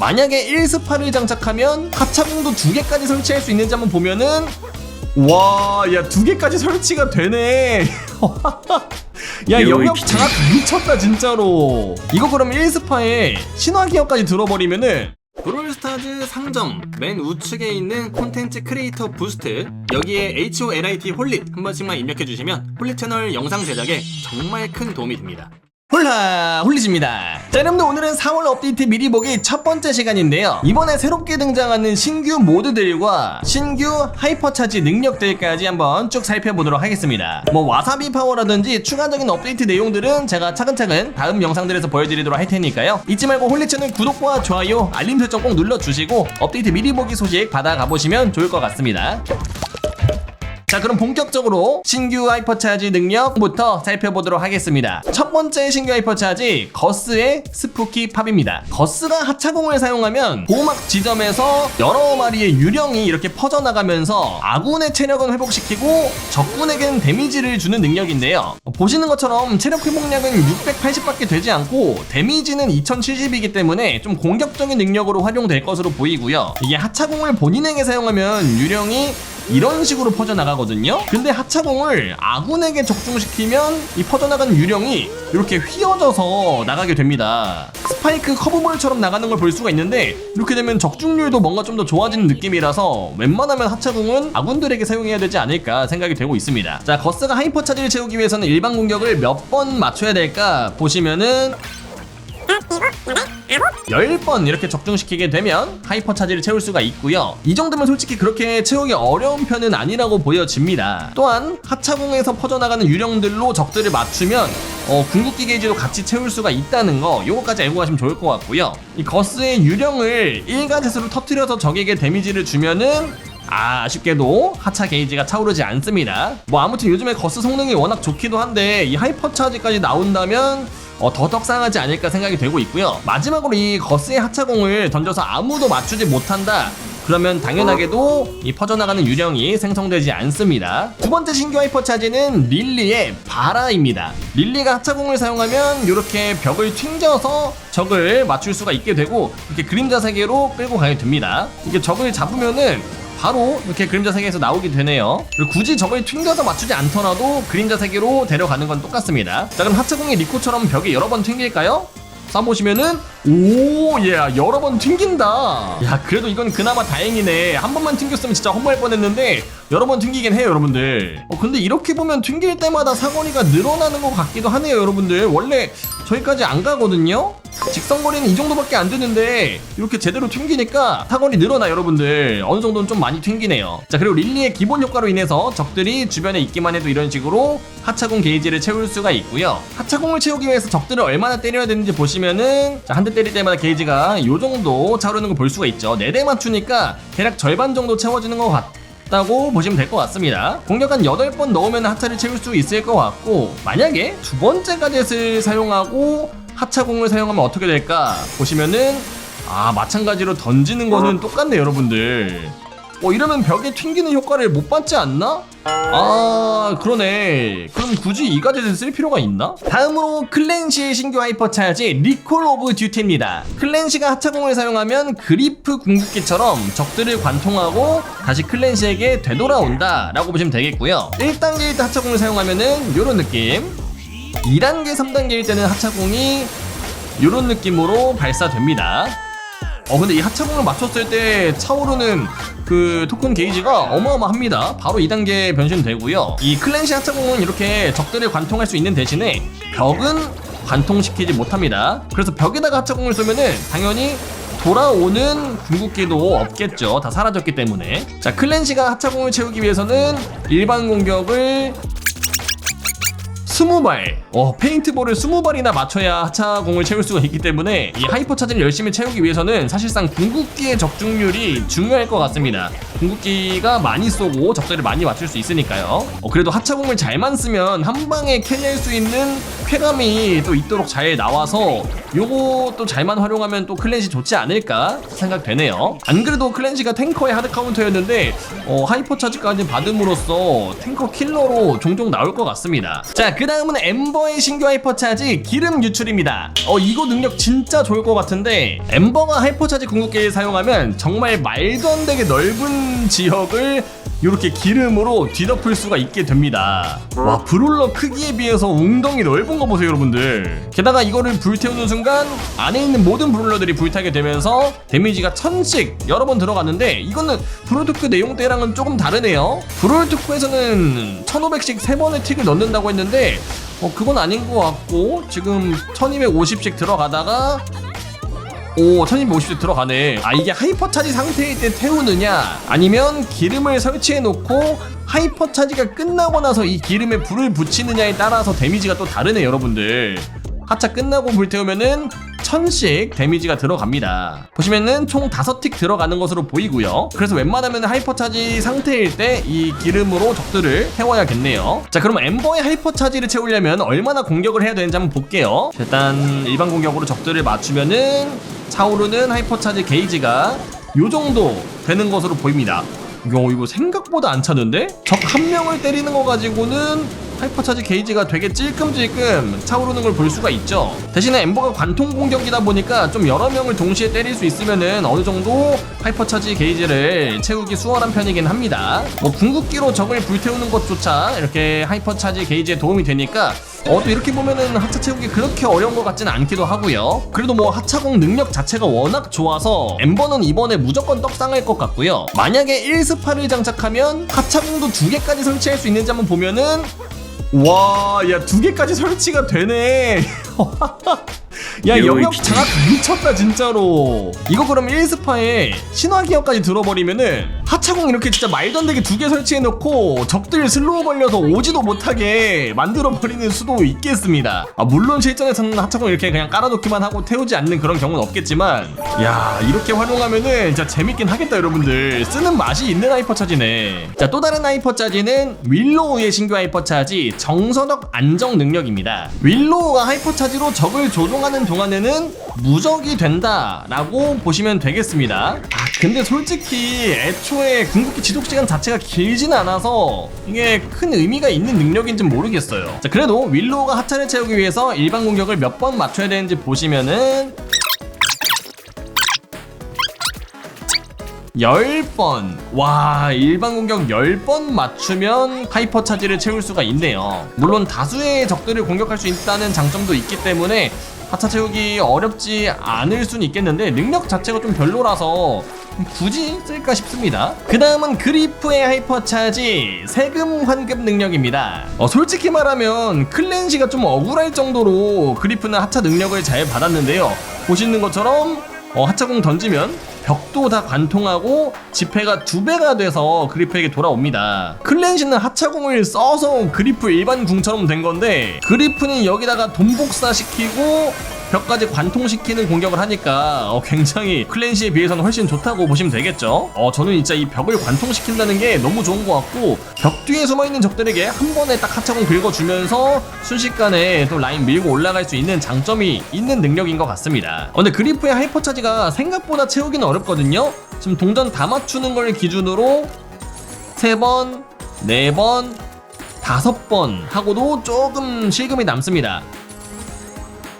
만약에 1스파를 장착하면 하차공도 두 개까지 설치할 수 있는지 한번 보면은 와, 야, 두 개까지 설치가 되네. 야, 요, 영역 이 장악 미쳤다, 진짜로. 이거 그럼 1스파에 신화 기어까지 들어버리면은 브롤스타즈 상점 맨 우측에 있는 콘텐츠 크리에이터 부스트 여기에 HOLIT 홀릿 한 번씩만 입력해 주시면 홀릿 채널 영상 제작에 정말 큰 도움이 됩니다. 홀라 홀리즈입니다. 자 여러분들 오늘은 4월 업데이트 미리 보기 첫 번째 시간인데요. 이번에 새롭게 등장하는 신규 모드들과 신규 하이퍼차지 능력들까지 한번 쭉 살펴보도록 하겠습니다. 뭐 와사비 파워라든지 추가적인 업데이트 내용들은 제가 차근차근 다음 영상들에서 보여드리도록 할 테니까요. 잊지 말고 홀리 채널 구독과 좋아요, 알림 설정 꼭 눌러주시고 업데이트 미리 보기 소식 받아가 보시면 좋을 것 같습니다. 자 그럼 본격적으로 신규 하이퍼차지 능력부터 살펴보도록 하겠습니다. 첫 번째 신규 하이퍼차지 거스의 스푸키 팝입니다. 거스가 하차공을 사용하면 보호막 지점에서 여러 마리의 유령이 이렇게 퍼져나가면서 아군의 체력은 회복시키고 적군에게는 데미지를 주는 능력인데요. 보시는 것처럼 체력 회복량은 680밖에 되지 않고 데미지는 2070이기 때문에 좀 공격적인 능력으로 활용될 것으로 보이고요. 이게 하차공을 본인에게 사용하면 유령이 이런 식으로 퍼져나가거든요. 근데 하차공을 아군에게 적중시키면 이 퍼져나간 유령이 이렇게 휘어져서 나가게 됩니다. 스파이크 커브볼처럼 나가는 걸 볼 수가 있는데 이렇게 되면 적중률도 뭔가 좀 더 좋아지는 느낌이라서 웬만하면 하차공은 아군들에게 사용해야 되지 않을까 생각이 되고 있습니다. 자 거스가 하이퍼 차지를 채우기 위해서는 일반 공격을 몇 번 맞춰야 될까 보시면은 10번 이렇게 적중시키게 되면 하이퍼 차지를 채울 수가 있고요. 이 정도면 솔직히 그렇게 채우기 어려운 편은 아니라고 보여집니다. 또한 하차공에서 퍼져나가는 유령들로 적들을 맞추면 어, 궁극기 게이지도 같이 채울 수가 있다는 거 요거까지 알고 가시면 좋을 것 같고요. 이 거스의 유령을 일가젯으로 터트려서 적에게 데미지를 주면은 아, 아쉽게도 하차 게이지가 차오르지 않습니다. 뭐 아무튼 요즘에 거스 성능이 워낙 좋기도 한데 이 하이퍼 차지까지 나온다면 어, 더 떡상하지 않을까 생각이 되고 있고요. 마지막으로 이 거스의 하차공을 던져서 아무도 맞추지 못한다. 그러면 당연하게도 이 퍼져나가는 유령이 생성되지 않습니다. 두 번째 신규 하이퍼 차지는 릴리의 바라입니다. 릴리가 하차공을 사용하면 이렇게 벽을 튕겨서 적을 맞출 수가 있게 되고 이렇게 그림자 세계로 끌고 가게 됩니다. 이게 적을 잡으면은 바로 이렇게 그림자 세계에서 나오게 되네요. 그리고 굳이 적을 튕겨서 맞추지 않더라도 그림자 세계로 데려가는 건 똑같습니다. 자 그럼 하차공의 리코처럼 벽에 여러 번 튕길까요? 쏴보시면은 오 예 여러 번 튕긴다. 야 그래도 이건 그나마 다행이네. 한 번만 튕겼으면 진짜 험할 뻔했는데 여러 번 튕기긴 해요 여러분들. 어 근데 이렇게 보면 튕길 때마다 사거리가 늘어나는 것 같기도 하네요 여러분들. 원래 저기까지 안 가거든요? 직선거리는 이 정도밖에 안 되는데 이렇게 제대로 튕기니까 사거리 늘어나 여러분들. 어느 정도는 좀 많이 튕기네요. 자 그리고 릴리의 기본 효과로 인해서 적들이 주변에 있기만 해도 이런 식으로 하차공 게이지를 채울 수가 있고요. 하차공을 채우기 위해서 적들을 얼마나 때려야 되는지 보시면은 한대 때릴 때마다 게이지가 요 정도 차오르는 걸 볼 수가 있죠 4대 맞추니까 대략 절반 정도 채워지는 것 같. 다고 보시면 될 것 같습니다. 공격 한 8번 넣으면 하차를 채울 수 있을 것 같고 만약에 두 번째 가젯을 사용하고 하차공을 사용하면 어떻게 될까 보시면은 아 마찬가지로 던지는 거는 똑같네 여러분들 어 이러면 벽에 튕기는 효과를 못 받지 않나? 아 그러네. 그럼 굳이 이 가젯을 쓸 필요가 있나? 다음으로 클랜시의 신규 하이퍼 차지 리콜 오브 듀티입니다. 클랜시가 하차공을 사용하면 그리프 궁극기처럼 적들을 관통하고 다시 클랜시에게 되돌아온다 라고 보시면 되겠고요. 1단계일 때 하차공을 사용하면은 요런 느낌. 2단계 3단계일 때는 하차공이 요런 느낌으로 발사됩니다. 어 근데 이 하차공을 맞췄을 때 차오르는 그 토큰 게이지가 어마어마합니다. 바로 2단계 변신되고요. 이 클랜시 하차공은 이렇게 적들을 관통할 수 있는 대신에 벽은 관통시키지 못합니다. 그래서 벽에다가 하차공을 쏘면은 당연히 돌아오는 궁극기도 없겠죠. 다 사라졌기 때문에. 자, 클랜시가 하차공을 채우기 위해서는 일반 공격을 20발. 어 페인트볼을 20발이나 맞춰야 하차공을 채울 수가 있기 때문에 이 하이퍼 차지를 열심히 채우기 위해서는 사실상 궁극기의 적중률이 중요할 것 같습니다. 궁극기가 많이 쏘고 적절히 많이 맞출 수 있으니까요. 어, 그래도 하차공을 잘만 쓰면 한 방에 캐리할 수 있는 쾌감이 또 있도록 잘 나와서 또 잘만 활용하면 또 클랜시 좋지 않을까 생각되네요 안 그래도 클랜시가 탱커의 하드 카운터였는데 어, 하이퍼 차지까지 받음으로써 탱커 킬러로 종종 나올 것 같습니다 자 그 다음은 엠버의 신규 하이퍼 차지 기름 유출입니다. 어 이거 능력 진짜 좋을 것 같은데 엠버가 하이퍼 차지 궁극기를 사용하면 정말 말도 안 되게 넓은 지역을 이렇게 기름으로 뒤덮을 수가 있게 됩니다. 와 브롤러 크기에 비해서 웅덩이 넓은 거 보세요 여러분들. 게다가 이거를 불태우는 순간 안에 있는 모든 브롤러들이 불타게 되면서 데미지가 천씩 여러 번 들어갔는데 이거는 브롤토크 내용대랑은 조금 다르네요. 브롤토크에서는 1500씩 3번의 틱을 넣는다고 했는데 어 그건 아닌 것 같고 지금 1250씩 들어가다가 오 1250도 들어가네. 아 이게 하이퍼차지 상태일 때 태우느냐? 아니면 기름을 설치해 놓고 하이퍼차지가 끝나고 나서 이 기름에 불을 붙이느냐에 따라서 데미지가 또 다르네 여러분들. 하차 끝나고 불 태우면은 1000씩 데미지가 들어갑니다. 보시면은 총 5틱 들어가는 것으로 보이고요. 그래서 웬만하면 하이퍼차지 상태일 때 이 기름으로 적들을 태워야겠네요. 자 그럼 엠버의 하이퍼차지를 채우려면 얼마나 공격을 해야 되는지 한번 볼게요. 자, 일단 일반 공격으로 적들을 맞추면은 차오르는 하이퍼차지 게이지가 요 정도 되는 것으로 보입니다. 야 이거 생각보다 안 차는데? 적 한 명을 때리는 거 가지고는 하이퍼차지 게이지가 되게 찔끔찔끔 차오르는 걸 볼 수가 있죠. 대신에 엠버가 관통 공격이다 보니까 좀 여러 명을 동시에 때릴 수 있으면은 어느 정도 하이퍼차지 게이지를 채우기 수월한 편이긴 합니다. 뭐 궁극기로 적을 불태우는 것조차 이렇게 하이퍼차지 게이지에 도움이 되니까 어 또 이렇게 보면은 하차 채우기 그렇게 어려운 것 같지는 않기도 하고요 그래도 뭐 하차공 능력 자체가 워낙 좋아서 엠버는 이번에 무조건 떡상할 것 같고요 만약에 1스파를 장착하면 하차공도 두 개까지 설치할 수 있는지 한번 보면은 와, 야, 두 개까지 설치가 되네. 야, 영역 기- 장악 미쳤다, 진짜로. 이거 그럼 1스파에 신화기어까지 들어버리면은 하차공 이렇게 진짜 말도 안 되게 두 개 설치해놓고 적들 슬로우 걸려서 오지도 못하게 만들어버리는 수도 있겠습니다. 아, 물론 실전에서는 하차공 이렇게 그냥 깔아놓기만 하고 태우지 않는 그런 경우는 없겠지만, 야, 이렇게 활용하면은 진짜 재밌긴 하겠다, 여러분들. 쓰는 맛이 있는 하이퍼 차지네. 자, 또 다른 하이퍼 차지는 윌로우의 신규 하이퍼 차지 정서적 안정 능력입니다. 윌로우가 하이퍼 차지로 적을 조종 하는 동안에는 무적이 된다라고 보시면 되겠습니다. 아, 근데 솔직히 애초에 궁극기 지속 시간 자체가 길진 않아서 이게 큰 의미가 있는 능력인지 모르겠어요. 자, 그래도 윌로우가 하차를 채우기 위해서 일반 공격을 몇 번 맞춰야 되는지 보시면은 10번. 와, 일반 공격 10번 맞추면 하이퍼 차지를 채울 수가 있네요. 물론 다수의 적들을 공격할 수 있다는 장점도 있기 때문에 하차 채우기 어렵지 않을 수는 있겠는데 능력 자체가 좀 별로라서 굳이 쓸까 싶습니다. 그 다음은 그리프의 하이퍼 차지 세금 환급 능력입니다. 어, 솔직히 말하면 클랜시가 좀 억울할 정도로 그리프는 하차 능력을 잘 받았는데요. 보시는 것처럼 어, 하차공 던지면 벽도 다 관통하고 지폐가 두 배가 돼서 그리프에게 돌아옵니다. 클랜시는 하차공을 써서 그리프 일반 궁처럼 된 건데 그리프는 여기다가 돈복사 시키고 벽까지 관통시키는 공격을 하니까 어, 굉장히 클랜시에 비해서는 훨씬 좋다고 보시면 되겠죠. 어, 저는 진짜 이 벽을 관통시킨다는 게 너무 좋은 것 같고 벽 뒤에 숨어있는 적들에게 한 번에 딱 하차공 긁어주면서 순식간에 또 라인 밀고 올라갈 수 있는 장점이 있는 능력인 것 같습니다. 어, 근데 그리프의 하이퍼 차지가 생각보다 채우기는 어렵거든요. 지금 동전 다 맞추는 걸 기준으로 세 번, 네 번, 다섯 번 하고도 조금 실금이 남습니다.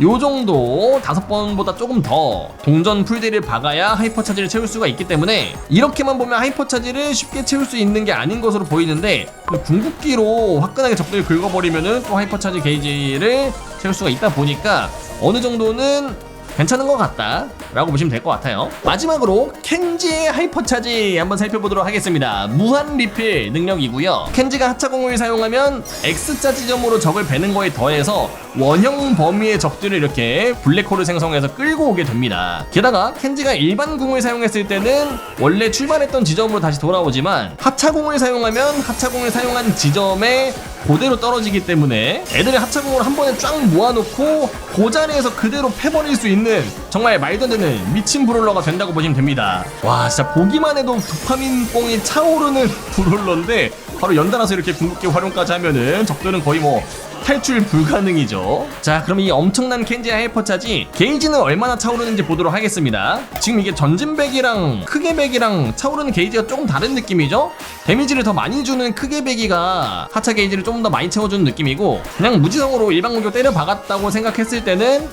요 정도 다섯 번보다 조금 더 동전 풀들을 박아야 하이퍼 차지를 채울 수가 있기 때문에 이렇게만 보면 하이퍼 차지를 쉽게 채울 수 있는 게 아닌 것으로 보이는데 궁극기로 화끈하게 적들을 긁어버리면은 또 하이퍼 차지 게이지를 채울 수가 있다 보니까 어느 정도는 괜찮은 것 같다 라고 보시면 될 것 같아요. 마지막으로 켄지의 하이퍼차지 한번 살펴보도록 하겠습니다. 무한 리필 능력이고요. 켄지가 하차공을 사용하면 X자 지점으로 적을 베는 거에 더해서 원형 범위의 적들을 이렇게 블랙홀을 생성해서 끌고 오게 됩니다. 게다가 켄지가 일반 궁을 사용했을 때는 원래 출발했던 지점으로 다시 돌아오지만 하차공을 사용하면 하차공을 사용한 지점에 그대로 떨어지기 때문에 애들의 하차공을 한 번에 쫙 모아놓고 그 자리에서 그대로 패버릴 수 있는 정말 말도 안 되는 미친 브롤러가 된다고 보시면 됩니다. 와 진짜 보기만 해도 도파민 뽕이 차오르는 브롤러인데 바로 연달아서 이렇게 궁극기 활용까지 하면은 적들은 거의 뭐 탈출 불가능이죠. 자, 그럼 이 엄청난 켄지 하이퍼차지 게이지는 얼마나 차오르는지 보도록 하겠습니다. 지금 이게 전진배기랑 크게 배기랑 차오르는 게이지가 조금 다른 느낌이죠? 데미지를 더 많이 주는 크게 배기가 하차 게이지를 조금 더 많이 채워주는 느낌이고 그냥 무지성으로 일반 공격 때려 박았다고 생각했을 때는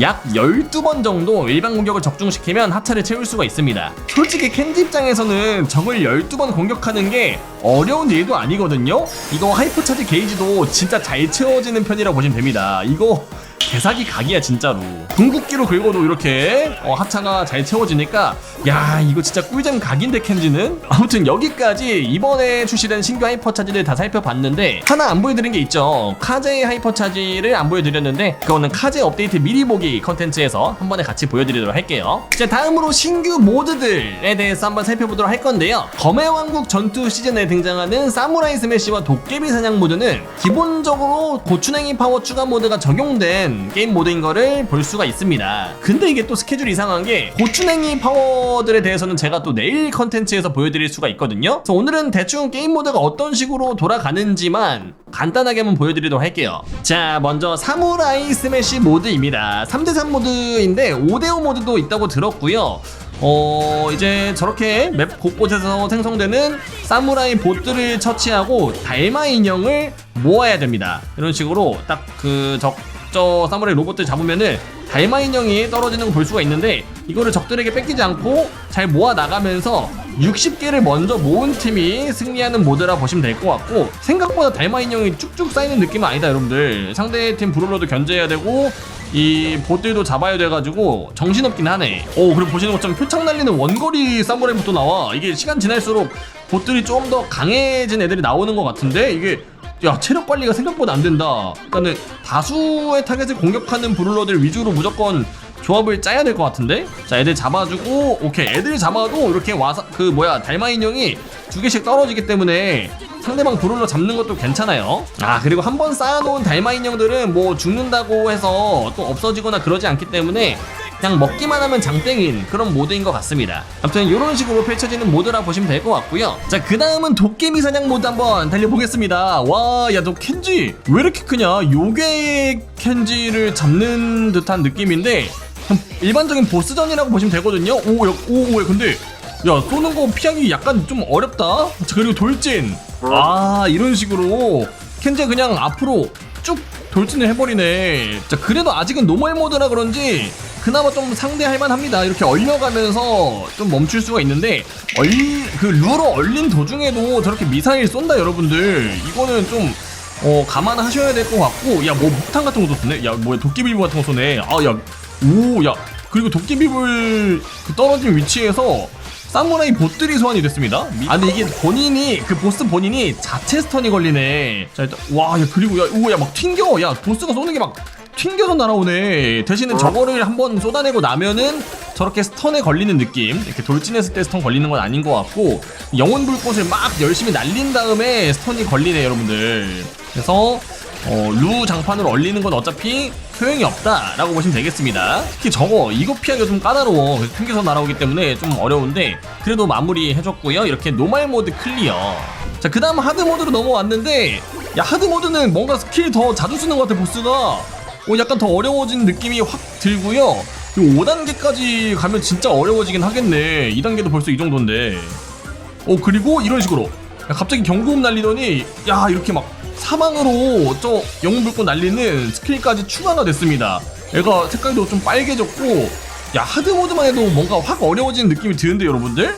약 12번 정도 일반 공격을 적중시키면 하차를 채울 수가 있습니다. 솔직히 켄지 입장에서는 적을 12번 공격하는 게 어려운 일도 아니거든요? 이거 하이퍼 차지 게이지도 진짜 잘 채워지는 편이라고 보시면 됩니다. 이거 개사기 각이야 진짜로. 궁극기로 긁어도 이렇게 어, 하차가 잘 채워지니까 야 이거 진짜 꿀잼 각인데 켄지는? 아무튼 여기까지 이번에 출시된 신규 하이퍼 차지를 다 살펴봤는데 하나 안 보여드린 게 있죠. 카제 하이퍼 차지를 안 보여드렸는데 그거는 카제 업데이트 미리 보기 컨텐츠에서 한 번에 같이 보여드리도록 할게요. 자 다음으로 신규 모드들에 대해서 한번 살펴보도록 할 건데요. 검의 왕국 전투 시즌에 등장하는 사무라이 스매시와 도깨비 사냥 모드는 기본적으로 고추냉이 파워 추가 모드가 적용된 게임 모드인 거를 볼 수가 있습니다. 근데 이게 또 스케줄이 이상한 게 고추냉이 파워들에 대해서는 제가 또 내일 컨텐츠에서 보여드릴 수가 있거든요. 그래서 오늘은 대충 게임 모드가 어떤 식으로 돌아가는지만 간단하게 한번 보여드리도록 할게요. 자, 먼저 사무라이 스매시 모드입니다. 3대3 모드인데 5대5 모드도 있다고 들었고요. 어 이제 저렇게 맵 곳곳에서 생성되는 사무라이 보트를 처치하고 달마 인형을 모아야 됩니다. 이런 식으로 딱 그 적 저 사무라이 로봇들 잡으면은 달마 인형이 떨어지는 걸 볼 수가 있는데 이거를 적들에게 뺏기지 않고 잘 모아 나가면서 60개를 먼저 모은 팀이 승리하는 모드라 보시면 될 것 같고 생각보다 달마 인형이 쭉쭉 쌓이는 느낌은 아니다 여러분들 상대 팀 브롤러도 견제해야 되고 이 보들도 잡아야 돼가지고 정신없긴 하네. 오 그리고 보시는 것처럼 표창 날리는 원거리 사무라이부터 나와. 이게 시간 지날수록 보들이 좀 더 강해진 애들이 나오는 것 같은데 이게 야 체력 관리가 생각보다 안 된다. 그러니까는 다수의 타겟을 공격하는 브룰러들 위주로 무조건 조합을 짜야 될 것 같은데? 자 애들 잡아주고 오케이 애들 잡아도 이렇게 와서 그 뭐야 달마 인형이 두 개씩 떨어지기 때문에 상대방 브롤러 잡는 것도 괜찮아요. 아 그리고 한 번 쌓아놓은 달마 인형들은 뭐 죽는다고 해서 또 없어지거나 그러지 않기 때문에 그냥 먹기만 하면 장땡인 그런 모드인 것 같습니다. 아무튼 이런 식으로 펼쳐지는 모드라 보시면 될 것 같고요. 자, 그 다음은 도깨비 사냥 모드 한번 달려보겠습니다. 와, 야, 너 켄지 왜 이렇게 크냐? 요괴 켄지를 잡는 듯한 느낌인데 일반적인 보스전이라고 보시면 되거든요. 오, 야, 오, 오, 야, 근데 야, 쏘는 거 피하기 약간 좀 어렵다. 자, 그리고 돌진. 아, 이런 식으로 켄지 그냥 앞으로 쭉 돌진을 해버리네. 자, 그래도 아직은 노멀 모드라 그런지 그나마 좀 상대할 만합니다. 이렇게 얼려가면서 좀 멈출 수가 있는데 얼, 그 루로 얼린 도중에도 저렇게 미사일 쏜다 여러분들. 이거는 좀 어, 감안하셔야 될 것 같고, 야, 뭐, 폭탄 같은 것도 쏘네? 야, 뭐야, 도끼비불 같은 거 쏘네. 아, 야, 오, 야. 그리고 도끼비불 그 떨어진 위치에서 사무라이 보들이 소환이 됐습니다. 아 근데 이게 본인이 그 보스 본인이 자체 스턴이 걸리네. 자 일단 와야 그리고 야 우야 막 튕겨. 야 보스가 쏘는 게막 튕겨서 날아오네. 대신에 저거를 한번 쏟아내고 나면은 저렇게 스턴에 걸리는 느낌. 이렇게 돌진했을 때 스턴 걸리는 건 아닌 것 같고 영혼 불꽃을 막 열심히 날린 다음에 스턴이 걸리네 여러분들. 그래서 어, 루 장판으로 얼리는 건 어차피 소용이 없다라고 보시면 되겠습니다. 특히 저거 이거 피하기가 좀 까다로워. 그래서 튕겨서 날아오기 때문에 좀 어려운데 그래도 마무리 해줬고요. 이렇게 노말 모드 클리어. 자, 그 다음 하드 모드로 넘어왔는데 야 하드 모드는 뭔가 스킬 더 자주 쓰는 것 같아 보스가. 어, 약간 더 어려워진 느낌이 확 들고요. 5단계까지 가면 진짜 어려워지긴 하겠네. 2단계도 벌써 이 정도인데. 어 그리고 이런 식으로 야, 갑자기 경고음 날리더니 야 이렇게 막 사망으로 저 영웅 불꽃 날리는 스킬까지 추가가 됐습니다. 얘가 색깔도 좀 빨개졌고 야 하드 모드만 해도 뭔가 확 어려워지는 느낌이 드는데 여러분들?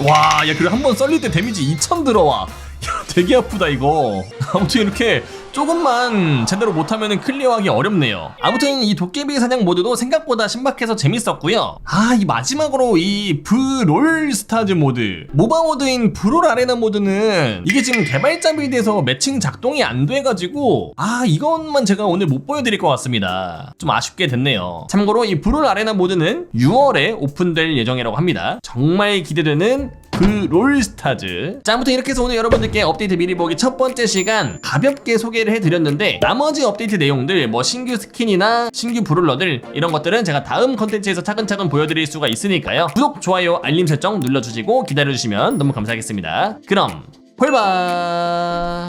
와, 야 그리고 한 번 썰릴 때 데미지 2000 들어와. 야 되게 아프다 이거. 아무튼 이렇게 조금만 제대로 못하면 클리어하기 어렵네요. 아무튼 이 도깨비 사냥 모드도 생각보다 신박해서 재밌었고요. 아, 이 마지막으로 이 브롤 스타즈 모드. 모바 모드인 브롤 아레나 모드는 이게 지금 개발자 빌드에서 매칭 작동이 안 돼가지고 아, 이것만 제가 오늘 못 보여드릴 것 같습니다. 좀 아쉽게 됐네요. 참고로 이 브롤 아레나 모드는 6월에 오픈될 예정이라고 합니다. 정말 기대되는 그롤 스타즈. 자, 아무튼 이렇게 해서 오늘 여러분들께 업데이트 미리 보기 첫 번째 시간 가볍게 소개를 해드렸는데 나머지 업데이트 내용들 뭐 신규 스킨이나 신규 브롤러들 이런 것들은 제가 다음 컨텐츠에서 차근차근 보여드릴 수가 있으니까요. 구독, 좋아요, 알림 설정 눌러주시고 기다려주시면 너무 감사하겠습니다. 그럼 홀바